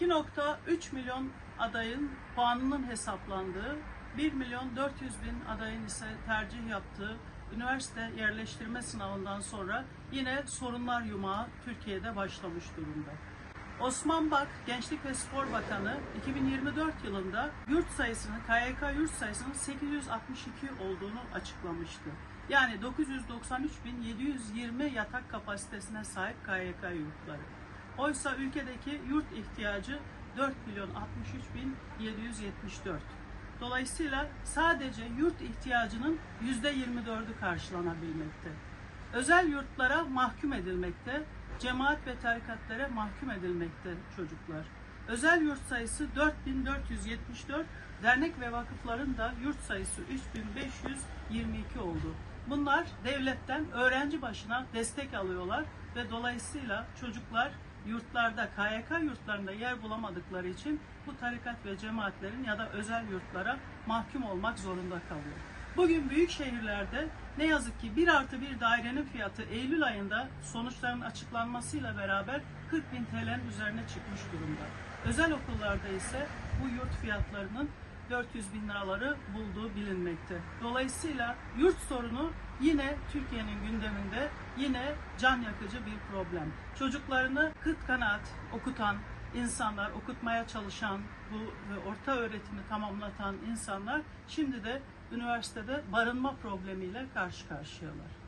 2.3 milyon adayın puanının hesaplandığı, 1 milyon 400 bin adayın ise tercih yaptığı üniversite yerleştirme sınavından sonra yine sorunlar yumağı Türkiye'de başlamış durumda. Osman Bak, Gençlik ve Spor Bakanı 2024 yılında yurt sayısının, KYK yurt sayısının 862 olduğunu açıklamıştı. Yani 993.720 yatak kapasitesine sahip KYK yurtları. Oysa ülkedeki yurt ihtiyacı 4 milyon 63 bin 774. Dolayısıyla sadece yurt ihtiyacının %24'ü karşılanabilmekte. Özel yurtlara mahkum edilmekte, cemaat ve tarikatlara mahkum edilmekte çocuklar. Özel yurt sayısı 4474, dernek ve vakıfların da yurt sayısı 3522 oldu. Bunlar devletten öğrenci başına destek alıyorlar ve dolayısıyla çocuklar yurtlarda, KYK yurtlarında yer bulamadıkları için bu tarikat ve cemaatlerin ya da özel yurtlara mahkum olmak zorunda kalıyor. Bugün büyük şehirlerde ne yazık ki 1 artı 1 dairenin fiyatı Eylül ayında sonuçların açıklanmasıyla beraber 40 bin TL'nin üzerine çıkmış durumda. Özel okullarda ise bu yurt fiyatlarının 400 bin liraları bulduğu bilinmekte. Dolayısıyla yurt sorunu yine Türkiye'nin gündeminde yine can yakıcı bir problem. Çocuklarını kıt kanaat okutan insanlar, okutmaya çalışan, bu ve orta öğretimi tamamlatan insanlar şimdi de üniversitede barınma problemiyle karşı karşıyalar.